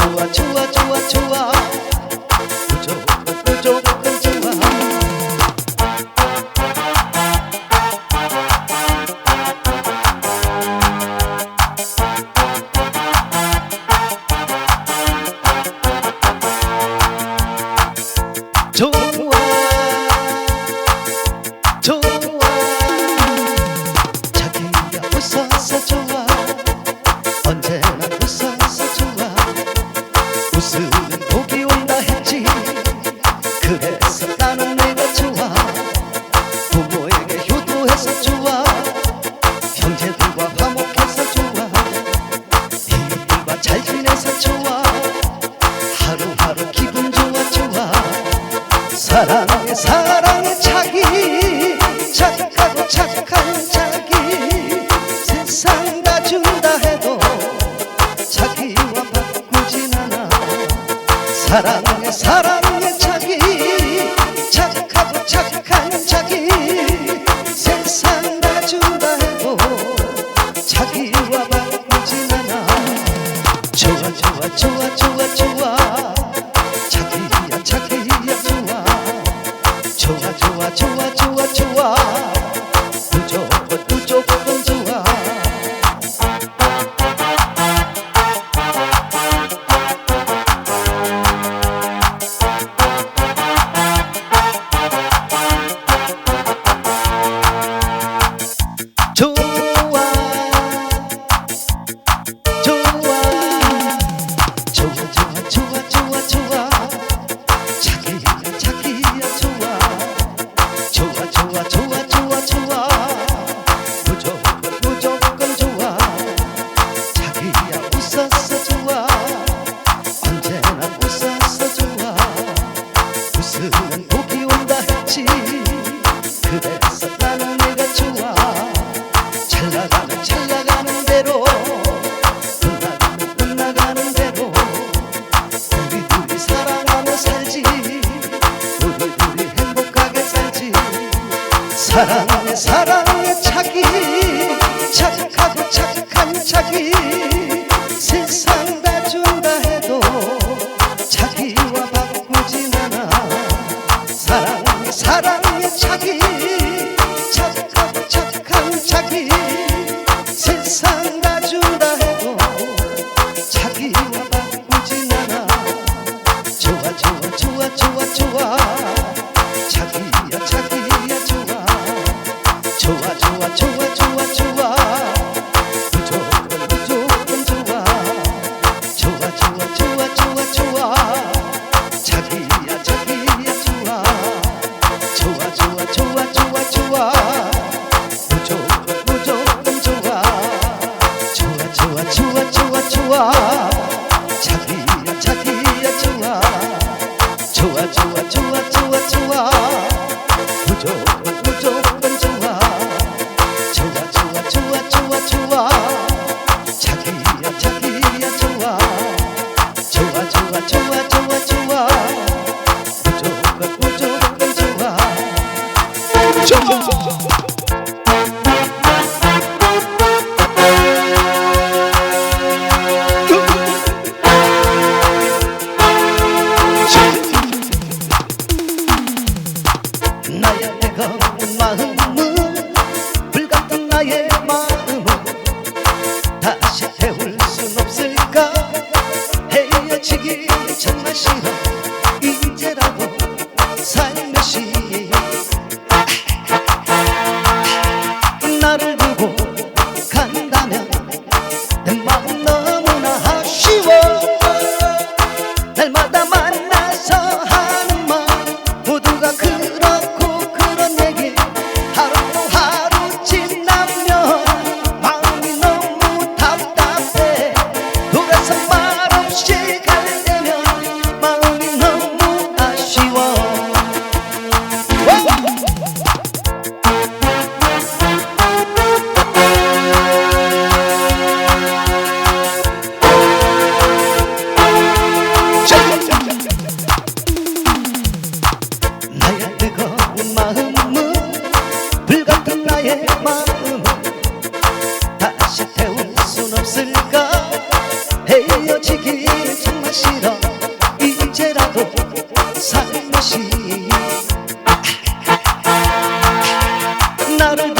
出啊出啊出啊出啊 그래서 나는 내가 좋아. 부모에게 효도해서 좋아. 형제들과 화목해서 좋아. 이웃들과 잘 지내서 좋아. 하루하루 기분 좋아 좋아. 사랑해 사랑해 자기. 착하고 착한 자기. 세상 다 준다 해도 자기와 바꾸진 않아. 사랑해 사랑해 Çak 我从。 사랑해 사랑해 자기 착하고 착한 자기. 세상 다 준다 해도 자기와 바꾸진 않아. 사랑해 사랑해 좋아 좋아 좋아 좋아. 나의 뜨거운 마음을 불같은 나의 마음을 다시 태울 순 없을까? 헤어지기 정말 싫어. எல்லாரும்